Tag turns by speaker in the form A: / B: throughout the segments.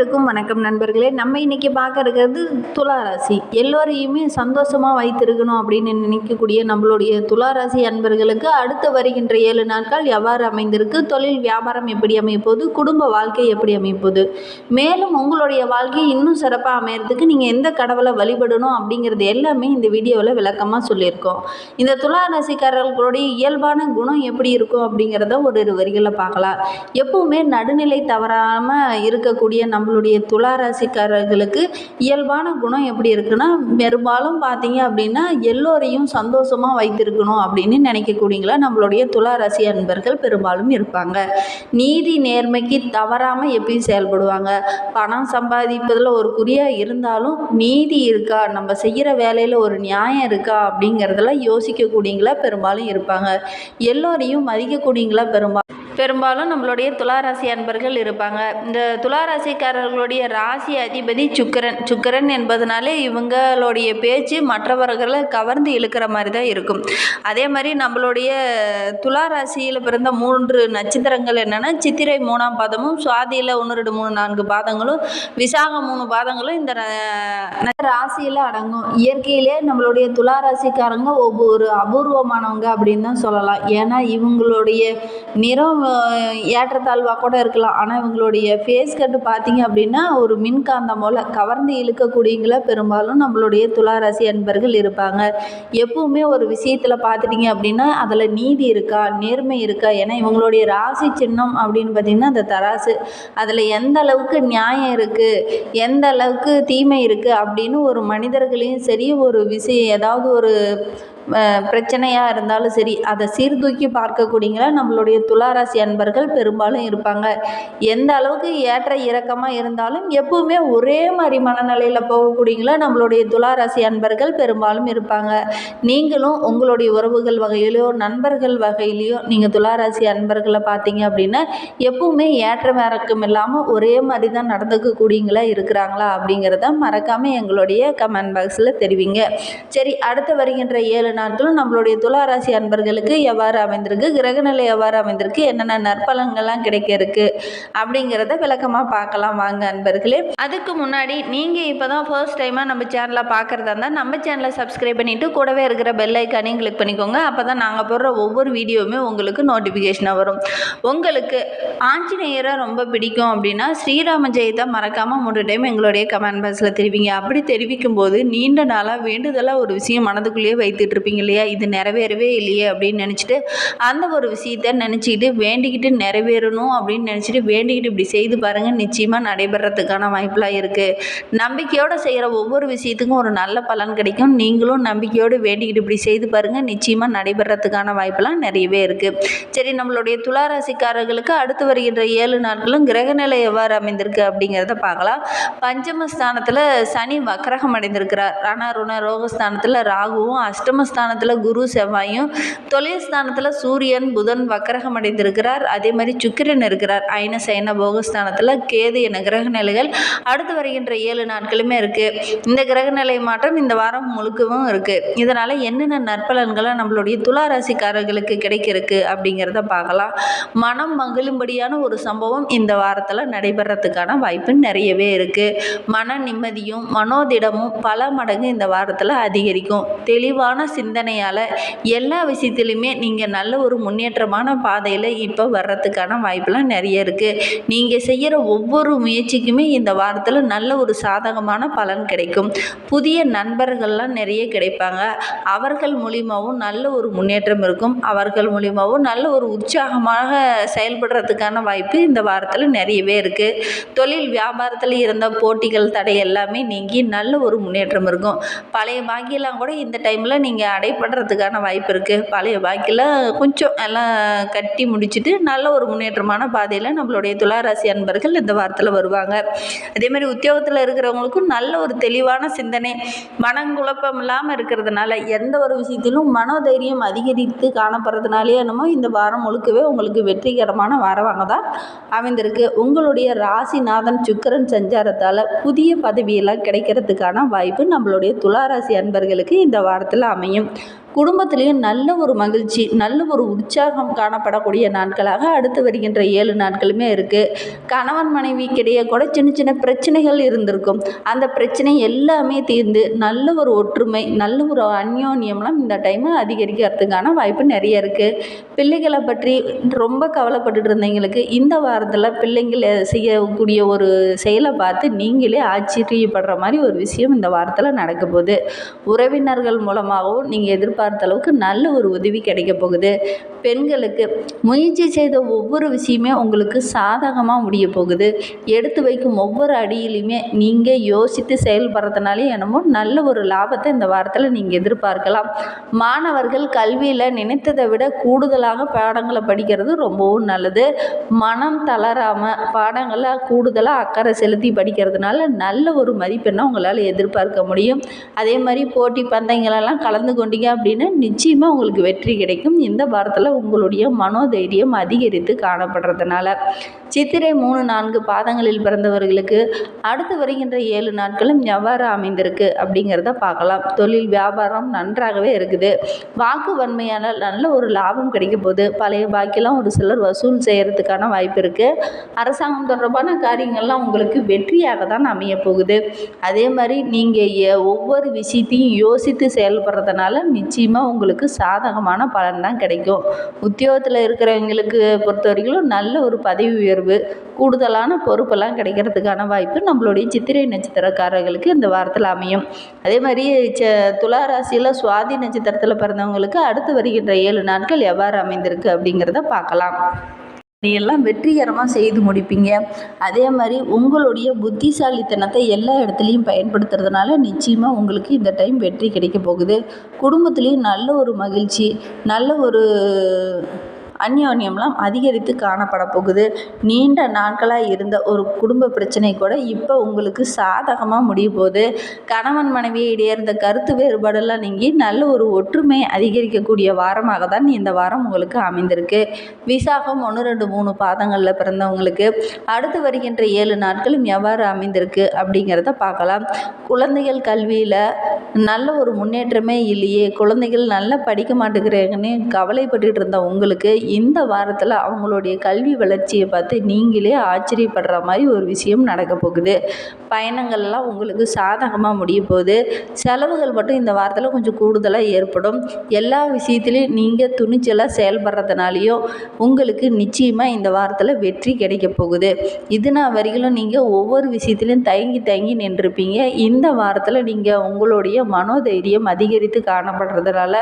A: இருக்கும் வணக்கம் நண்பர்களே. நம்ம இன்னைக்கு பார்க்க இருக்கிறது துலா ராசி. எல்லோரையுமே சந்தோஷமாக வைத்திருக்கணும் அப்படின்னு நினைக்கக்கூடிய நம்மளுடைய துலா ராசி அன்பர்களுக்கு அடுத்து வருகின்ற ஏழு நாட்கள் எவ்வாறு அமைந்திருக்கு? தொழில் வியாபாரம் எப்படி அமைப்போது குடும்ப வாழ்க்கை எப்படி அமைப்போது மேலும் உங்களுடைய வாழ்க்கை இன்னும் சிறப்பாக அமையறதுக்கு நீங்கள் எந்த கடவுளை வழிபடணும் அப்படிங்கிறது எல்லாமே இந்த வீடியோவில் விளக்கமாக சொல்லியிருக்கோம். இந்த துலா ராசிக்காரர்களுடைய இயல்பான குணம் எப்படி இருக்கும் அப்படிங்கிறத ஒரு வரிகளை பார்க்கலாம். எப்பவுமே நடுநிலை தவறாமல் இருக்கக்கூடிய நம்மளுடைய துளாராசிக்காரர்களுக்கு இயல்பான குணம் எப்படி இருக்குன்னா பெரும்பாலும் பார்த்தீங்க அப்படின்னா எல்லோரையும் சந்தோஷமாக வைத்திருக்கணும் அப்படின்னு நினைக்கக்கூடியங்களா நம்மளுடைய துளாராசி அன்பர்கள் பெரும்பாலும் இருப்பாங்க. நீதி நேர்மைக்கு தவறாமல் எப்பயும் செயல்படுவாங்க. பணம் சம்பாதிப்பதில் ஒரு குறியாக இருந்தாலும் நீதி இருக்கா நம்ம செய்கிற வேலையில் ஒரு நியாயம் இருக்கா அப்படிங்கிறதெல்லாம் யோசிக்கக்கூடியங்களா பெரும்பாலும் இருப்பாங்க. எல்லோரையும் மதிக்கக்கூடியங்களா பெரும்பாலும் பெரும்பாலும் நம்மளுடைய துளாராசி அன்பர்கள் இருப்பாங்க. இந்த துளாராசிக்காரர்களுடைய ராசி அதிபதி சுக்கிரன். சுக்கிரன் என்பதனாலே இவங்களுடைய பேச்சு மற்றவர்களை கவர்ந்து இழுக்கிற மாதிரி தான் இருக்கும். அதே மாதிரி நம்மளுடைய துளாராசியில் பிறந்த மூன்று நட்சத்திரங்கள் என்னென்னா சித்திரை மூணாம் பாதமும் சுவாதியில் ஒன்று ரெண்டு மூணு நான்கு பாதங்களும் விசாகம் மூணு பாதங்களும் இந்த ராசியில் அடங்கும். இயற்கையிலே நம்மளுடைய துளாராசிக்காரங்க ஒவ்வொரு அபூர்வமானவங்க அப்படின்னு தான் சொல்லலாம். ஏன்னா இவங்களுடைய நிறம் ஏற்றத்தாழ்வாக கூட இருக்கலாம். ஆனால் இவங்களுடைய ஃபேஸ் கட்டு பார்த்தீங்க அப்படின்னா ஒரு மின்காந்தம் போல் கவர்ந்து இழுக்கக்கூடியங்கள பெரும்பாலும் நம்மளுடைய துளாராசி அன்பர்கள் இருப்பாங்க. எப்பவுமே ஒரு விஷயத்தில் பார்த்துட்டீங்க அப்படின்னா அதில் நீதி இருக்கா நேர்மை இருக்கா? ஏன்னா இவங்களுடைய ராசி சின்னம் அப்படின்னு பார்த்தீங்கன்னா அந்த தராசு. அதில் எந்த அளவுக்கு நியாயம் இருக்குது எந்த அளவுக்கு தீமை இருக்குது அப்படின்னு ஒரு மனிதர்களையும் சரி ஒரு விஷயம் ஏதாவது ஒரு பிரச்சனையாக இருந்தாலும் சரி அதை சீர்தூக்கி பார்க்கக்கூடியங்களா நம்மளுடைய துளாராசி அன்பர்கள் பெரும்பாலும் இருப்பாங்க. எந்த அளவுக்கு ஏற்ற இறக்கமாக இருந்தாலும் எப்பவுமே ஒரே மாதிரி மனநிலையில் போகக்கூடியங்களா நம்மளுடைய துளாராசி அன்பர்கள் பெரும்பாலும் இருப்பாங்க. நீங்களும் உங்களுடைய உறவுகள் வகையிலையோ நண்பர்கள் வகையிலையோ நீங்கள் துளாராசி அன்பர்களை பார்த்தீங்க அப்படின்னா எப்பவுமே ஏற்றம் இறக்கம் இல்லாமல் ஒரே மாதிரி தான் நடந்துக்கக்கூடியங்களா இருக்கிறாங்களா அப்படிங்கிறத மறக்காமல் எங்களுடைய கமெண்ட் பாக்ஸில் தெரிவிங்க. சரி அடுத்து வருகின்ற ஏழு நாட்களும் நம்மளுடைய துளாராசி அன்பர்களுக்கு எவ்வாறு அமைந்திருக்கு? கிரகநிலை எவ்வாறு அமைந்திருக்கு? என்னென்ன நற்பலன்கள்லாம் கிடைக்க இருக்கு அப்படிங்கிறத விளக்கமாக பார்க்கலாம். வாங்க அன்பர்களே. அதுக்கு முன்னாடி நீங்கள் இப்போ தான் ஃபர்ஸ்ட் டைமாக நம்ம சேனலை பார்க்குறதா இருந்தால் நம்ம சேனலை சப்ஸ்கிரைப் பண்ணிவிட்டு கூடவே இருக்கிற பெல் ஐக்கானையும் கிளிக் பண்ணிக்கோங்க. அப்போ தான் நாங்கள் போடுற ஒவ்வொரு வீடியோவுமே உங்களுக்கு நோட்டிஃபிகேஷனாக வரும். உங்களுக்கு ஆஞ்சநேயரை ரொம்ப பிடிக்கும் அப்படின்னா ஸ்ரீராம ஜெயத்தை மறக்காமல் மூன்று டைம் எங்களுடைய கமெண்ட் பாக்ஸில் தெரிவிங்க. அப்படி தெரிவிக்கும் போது நீண்ட நாளாக வேண்டுதலாக ஒரு விஷயம் மனதுக்குள்ளேயே வைத்துட்டு இருப்பீங்க இல்லையா? இது நிறைவேறவே இல்லையே அப்படின்னு நினச்சிட்டு அந்த ஒரு விஷயத்த நினச்சிக்கிட்டு வேண்டிக்கிட்டு நிறைவேறணும் அப்படின்னு நினச்சிட்டு வேண்டிக்கிட்டு இப்படி செய்து பாருங்கள் நிச்சயமாக நடைபெறத்துக்கான வாய்ப்பெலாம் இருக்குது நம்பிக்கையோடு செய்கிற ஒவ்வொரு விஷயத்துக்கும் ஒரு நல்ல பலன் கிடைக்கும். நீங்களும் நம்பிக்கையோடு வேண்டிக்கிட்டு இப்படி செய்து பாருங்கள் நிச்சயமாக நடைபெறத்துக்கான வாய்ப்பெல்லாம் நிறையவே இருக்குது சரி நம்மளுடைய துளாராசிக்காரர்களுக்கு அடுத்து வருகின்ற ஏழு நாட்களும் கிரகநிலை எவ்வாறு அமைந்திருக்கு அப்படிங்கிறத பார்க்கலாம். பஞ்சமஸ்தானத்தில் சனி வக்கரகம் அடைந்திருக்கிறார். ரணருண ரோகஸ்தானத்தில் ராகுவும் ஸ்தானத்தில் குரு செவ்வாயும் தொழில் ஸ்தானத்தில் சூரியன் புதன் வக்கரகம் அடைந்திருக்கிறார். அதே மாதிரி சுக்கிரன் இருக்கிறார். ஐன சைன போகஸ்தானத்தில் கேது என கிரக நிலைகள் அடுத்து வருகின்ற ஏழு நாட்களுமே இருக்குது இந்த கிரக நிலை மாற்றம் இந்த வாரம் முழுக்கவும் இருக்குது இதனால் என்னென்ன நற்பலன்களை நம்மளுடைய துலா ராசிக்காரர்களுக்கு கிடைக்கிறதுக்கு அப்படிங்கிறத பார்க்கலாம். மனம் மகிழும்படியான ஒரு சம்பவம் இந்த வாரத்தில் நடைபெறத்துக்கான வாய்ப்பு நிறையவே இருக்குது மன நிம்மதியும் மனோதிடமும் பல மடங்கு இந்த வாரத்தில் அதிகரிக்கும். தெளிவான சிந்தனையால் எல்லா விஷயத்துலையுமே நீங்கள் நல்ல ஒரு முன்னேற்றமான பாதையில் இப்போ வர்றதுக்கான வாய்ப்பெலாம் நிறைய இருக்குது நீங்கள் செய்கிற ஒவ்வொரு முயற்சிக்குமே இந்த வாரத்தில் நல்ல ஒரு சாதகமான பலன் கிடைக்கும். புதிய நண்பர்கள்லாம் நிறைய கிடைப்பாங்க. அவர்கள் மூலியமாகவும் நல்ல ஒரு முன்னேற்றம் இருக்கும். அவர்கள் மூலியமாகவும் நல்ல ஒரு உற்சாகமாக செயல்படுறதுக்கான வாய்ப்பு இந்த வாரத்தில் நிறையவே இருக்குது தொழில் வியாபாரத்தில் இருந்த போட்டிகள் தடை எல்லாமே நீங்கி நல்ல ஒரு முன்னேற்றம் இருக்கும். பழைய பாக்கியெல்லாம் கூட இந்த டைமில் நீங்கள் அடைபடுறதுக்கான வாய்ப்பு இருக்குது பழைய பாக்கியெல்லாம் கொஞ்சம் எல்லாம் கட்டி முடிச்சுட்டு நல்ல ஒரு முன்னேற்றமான பாதையில் நம்மளுடைய துளாராசி அன்பர்கள் இந்த வாரத்தில் வருவாங்க. அதே மாதிரி உத்தியோகத்தில் இருக்கிறவங்களுக்கும் நல்ல ஒரு தெளிவான சிந்தனை மனங்குழப்பம் இல்லாமல் இருக்கிறதுனால எந்த ஒரு விஷயத்திலும் மனோதைரியம் அதிகரித்து காணப்படுறதுனாலே என்னமோ இந்த வாரம் முழுக்கவே உங்களுக்கு வெற்றிகரமான வாரமாக தான் அமைந்திருக்கு. உங்களுடைய ராசிநாதன் சுக்கிரன் சஞ்சாரத்தால் புதிய பதவியெல்லாம் கிடைக்கிறதுக்கான வாய்ப்பு நம்மளுடைய துளாராசி அன்பர்களுக்கு இந்த வாரத்தில் அமையும். പറയും குடும்பத்திலையும் நல்ல ஒரு மகிழ்ச்சி நல்ல ஒரு உற்சாகம் காணப்படக்கூடிய நாட்களாக அடுத்து வருகின்ற ஏழு நாட்களுமே இருக்குது கணவன் மனைவிக்கிடையே கூட சின்ன சின்ன பிரச்சனைகள் இருந்திருக்கும். அந்த பிரச்சனை எல்லாமே தீர்ந்து நல்ல ஒரு ஒற்றுமை நல்ல ஒரு அந்யோன்யம்லாம் இந்த டைமு அதிகரிக்கிறதுக்கான வாய்ப்பு நிறைய இருக்குது பிள்ளைகளை பற்றி ரொம்ப கவலைப்பட்டுட்டு இருந்தவங்களுக்கு இந்த வாரத்தில் பிள்ளைங்கள செய்யக்கூடிய ஒரு செயலை பார்த்து நீங்களே ஆச்சரியப்படுற மாதிரி ஒரு விஷயம் இந்த வாரத்தில் நடக்க போகுது. உறவினர்கள் மூலமாகவும் நீங்கள் எதிர்பார்த்த அளவுக்கு நல்ல ஒரு உதவி கிடைக்க போகுது. பெண்களுக்கு முயற்சி செய்த ஒவ்வொரு விஷயமே உங்களுக்கு சாதகமாக முடிய போகுது. எடுத்து வைக்கும் ஒவ்வொரு அடியிலையுமே நீங்கள் யோசித்து செயல்படுறதுனாலே என்னமோ நல்ல ஒரு லாபத்தை இந்த வாரத்தில் நீங்கள் எதிர்பார்க்கலாம். மாணவர்கள் கல்வியில் நினைத்ததை விட கூடுதலாக பாடங்களை படிக்கிறது ரொம்பவும் நல்லது. மனம் தளராமல் பாடங்களை கூடுதலாக அக்கறை செலுத்தி படிக்கிறதுனால நல்ல ஒரு மதிப்பெண்ணை உங்களால் எதிர்பார்க்க முடியும். அதே மாதிரி போட்டி பந்தயங்களெல்லாம் கலந்து கொண்டீங்க அப்படின்னா நிச்சயமாக உங்களுக்கு வெற்றி கிடைக்கும். இந்த வாரத்தில் உங்களுடைய மனோதைரியம் அதிகரித்து காணப்படுறதுனால. சித்திரை மூணு நான்கு பாதங்களில் பிறந்தவர்களுக்கு அடுத்து வருகின்ற ஏழு நாட்களும் எவ்வாறு அமைந்திருக்கு அப்படிங்கிறத பார்க்கலாம். தொழில் வியாபாரம் நன்றாகவே இருக்குது. வாக்கு வன்மையானால் நல்ல ஒரு லாபம் கிடைக்க போகுது பழைய பாக்கிலாம் ஒரு சிலர் வசூல் செய்கிறதுக்கான வாய்ப்பு இருக்குது அரசாங்கம் தொடர்பான காரியங்கள்லாம் உங்களுக்கு வெற்றியாக தான் அமைய போகுது. அதே மாதிரி நீங்கள் ஒவ்வொரு விஷயத்தையும் யோசித்து செயல்படுறதுனால நிச்சயம் நிச்சயமாக உங்களுக்கு சாதகமான பலன் தான் கிடைக்கும். உத்தியோகத்தில் இருக்கிறவங்களுக்கு பொறுத்த வரைக்கும் நல்ல ஒரு பதவி உயர்வு கூடுதலான பொறுப்பெல்லாம் கிடைக்கிறதுக்கான வாய்ப்பு நம்மளுடைய சித்திரை நட்சத்திரக்காரர்களுக்கு இந்த வாரத்தில் அமையும். அதே மாதிரி ச துலா ராசியில் சுவாதி நட்சத்திரத்தில் பிறந்தவங்களுக்கு அடுத்து வருகின்ற ஏழு நாட்கள் எவ்வாறு அமைந்திருக்கு அப்படிங்கிறத பார்க்கலாம். எல்லாம் வெற்றிகரமாக செய்து முடிப்பீங்க. அதே மாதிரி உங்களுடைய புத்திசாலித்தனத்தை எல்லா இடத்துலையும் பயன்படுத்துறதுனால நிச்சயமாக உங்களுக்கு இந்த டைம் வெற்றி கிடைக்க போகுது. குடும்பத்துலேயும் நல்ல ஒரு மகிழ்ச்சி நல்ல ஒரு அந்யோன்யம்லாம் அதிகரித்து காணப்பட போகுது நீண்ட நாட்களாக இருந்த ஒரு குடும்ப பிரச்சனை கூட இப்போ உங்களுக்கு சாதகமாக முடிய போகுது. கணவன் மனைவி இடையே இருந்த கருத்து வேறுபாடெல்லாம் நீங்கி நல்ல ஒரு ஒற்றுமை அதிகரிக்கக்கூடிய வாரமாக தான் இந்த வாரம் உங்களுக்கு அமைந்திருக்கு. விசாகம் ஒன்று ரெண்டு மூணு பாதங்களில் பிறந்தவங்களுக்கு அடுத்து வருகின்ற ஏழு நாட்களும் எவ்வாறு அமைந்திருக்கு அப்படிங்கிறத பார்க்கலாம். குழந்தைகள் கல்வியில் நல்ல ஒரு முன்னேற்றமே இல்லையே. குழந்தைகள் நல்லா படிக்க மாட்டேங்கிறாங்கன்னு கவலைப்பட்டுட்டு இருந்த உங்களுக்கு இந்த வாரத்தில் அவங்களுடைய கல்வி வளர்ச்சியை பார்த்து நீங்களே ஆச்சரியப்படுற மாதிரி ஒரு விஷயம் நடக்க போகுது. பயணங்கள்லாம் உங்களுக்கு சாதகமாக முடிய போகுது. செலவுகள் மட்டும் இந்த வாரத்தில் கொஞ்சம் கூடுதலாக ஏற்படும். எல்லா விஷயத்துலையும் நீங்கள் துணிச்சலாக செயல்படுறதுனாலையும் உங்களுக்கு நிச்சயமாக இந்த வாரத்தில் வெற்றி கிடைக்க போகுது. இது நான் வரைகளும் நீங்கள் ஒவ்வொரு விஷயத்துலையும் தயங்கி தயங்கி நின்றுருப்பீங்க இந்த வாரத்தில் நீங்கள் உங்களுடைய மனோதைரியம் அதிகரித்து காணப்படுறதுனால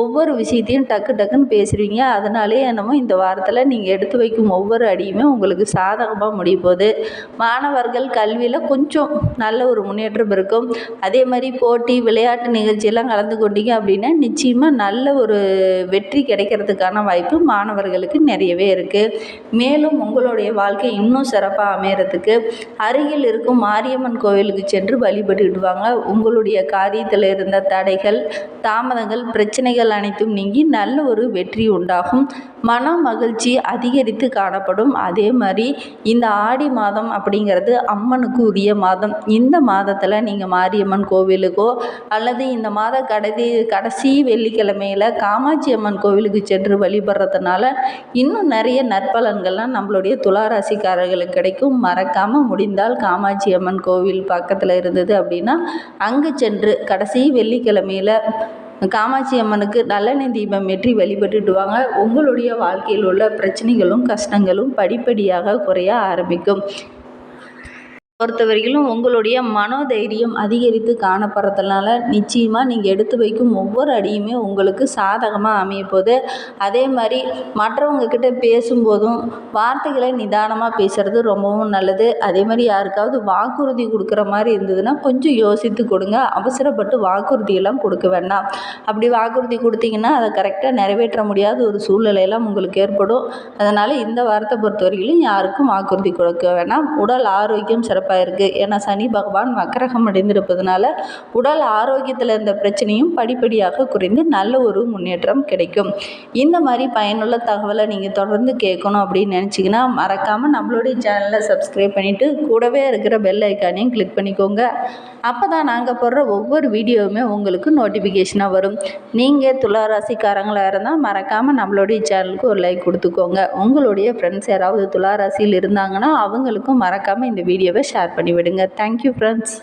A: ஒவ்வொரு விஷயத்தையும் டக்கு டக்குன்னு பேசுகிறீங்க அதனாலே என்னமோ இந்த வாரத்தில் நீங்கள் எடுத்து வைக்கும் ஒவ்வொரு அடியுமே உங்களுக்கு சாதகமாக முடிய போகுது. மாணவர்கள் கல்வியில் கொஞ்சம் நல்ல ஒரு முன்னேற்றம் இருக்கும். அதே மாதிரி போட்டி விளையாட்டு நிகழ்ச்சியெல்லாம் கலந்து கொண்டீங்க அப்படின்னா நிச்சயமாக நல்ல ஒரு வெற்றி கிடைக்கிறதுக்கான வாய்ப்பு மாணவர்களுக்கு நிறையவே இருக்குது மேலும் உங்களுடைய வாழ்க்கை இன்னும் சிறப்பாக அமையறதுக்கு அருகில் இருக்கும் மாரியம்மன் கோவிலுக்கு சென்று வழிபட்டுக்கிட்டு வாங்க உங்களுடைய காரியத்தில் இருந்த தடைகள் தாமதங்கள் பிரச்சனைகள் அனைத்தும் நீங்கி நல்ல ஒரு வெற்றி உண்டாகும். மன மகிழ்ச்சி அதிகரித்து காணப்படும். அதே மாதிரி இந்த ஆடி மாதம் அப்படிங்கிறது அம்மனுக்கு உரிய மாதம். இந்த மாதத்தில் நீங்கள் மாரியம்மன் கோவிலுக்கோ அல்லது இந்த மாத கடைசி கடைசி வெள்ளிக்கிழமையில் காமாட்சி அம்மன் கோவிலுக்கு சென்று வழிபடுறதுனால இன்னும் நிறைய நற்பலன்கள்லாம் நம்மளுடைய துளாராசிக்காரர்களுக்கு கிடைக்கும். மறக்காமல் முடிந்தால் காமாட்சி அம்மன் கோவில் பக்கத்தில் இருந்தது அப்படின்னா அங்கே சென்று கடைசி வெள்ளிக்கிழமையில் காமாட்சி அம்மனுக்கு நல்லெண்ணெய் தீபம் ஏற்றி வழிபட்டுட்டு வாங்க உங்களுடைய வாழ்க்கையில் உள்ள பிரச்சனைகளும் கஷ்டங்களும் படிப்படியாக குறைய ஆரம்பிக்கும். பொறுத்த வரையிலும் உங்களுடைய மனோதைரியம் அதிகரித்து காணப்படுறதுனால நிச்சயமாக நீங்கள் எடுத்து வைக்கும் ஒவ்வொரு அடியுமே உங்களுக்கு சாதகமாக அமைய போகுது அதே மாதிரி மற்றவங்க கிட்ட பேசும்போதும் வார்த்தைகளை நிதானமாக பேசுகிறது ரொம்பவும் நல்லது. அதே மாதிரி யாருக்காவது வாக்குறுதி கொடுக்குற மாதிரி இருந்ததுன்னா கொஞ்சம் யோசித்து கொடுங்க. அவசரப்பட்டு வாக்குறுதியெல்லாம் கொடுக்க வேண்டாம். அப்படி வாக்குறுதி கொடுத்தீங்கன்னா அதை கரெக்டாக நிறைவேற்ற முடியாத ஒரு சூழ்நிலையெல்லாம் உங்களுக்கு ஏற்படும். அதனால் இந்த வாரத்தை பொறுத்த வரையிலும் யாருக்கும் வாக்குறுதி கொடுக்க வேண்டாம் உடல் ஆரோக்கியம் சிறப்பு சிறப்பாக இருக்குது ஏன்னா சனி பகவான் வக்கரகம் அடைந்திருப்பதனால உடல் ஆரோக்கியத்தில் இருந்த பிரச்சனையும் படிப்படியாக குறைந்து நல்ல ஒரு முன்னேற்றம் கிடைக்கும். இந்த மாதிரி பயனுள்ள தகவலை நீங்கள் தொடர்ந்து கேட்கணும் அப்படின்னு நினச்சிங்கன்னா மறக்காமல் நம்மளுடைய சேனலை சப்ஸ்கிரைப் பண்ணிவிட்டு கூடவே இருக்கிற பெல் ஐக்கானையும் கிளிக் பண்ணிக்கோங்க. அப்போ தான் நாங்கள் போடுற ஒவ்வொரு வீடியோவுமே உங்களுக்கு நோட்டிஃபிகேஷனாக வரும். நீங்கள் துளாராசிக்காரங்களாக இருந்தால் மறக்காமல் நம்மளுடைய சேனலுக்கு ஒரு லைக் கொடுத்துக்கோங்க. உங்களுடைய ஃப்ரெண்ட்ஸ் யாராவது துளாராசியில் இருந்தாங்கன்னா அவங்களுக்கும் மறக்காமல் இந்த வீடியோவை ஷேர் பண்ணி விடுங்க தேங்க்யூ ஃப்ரெண்ட்ஸ்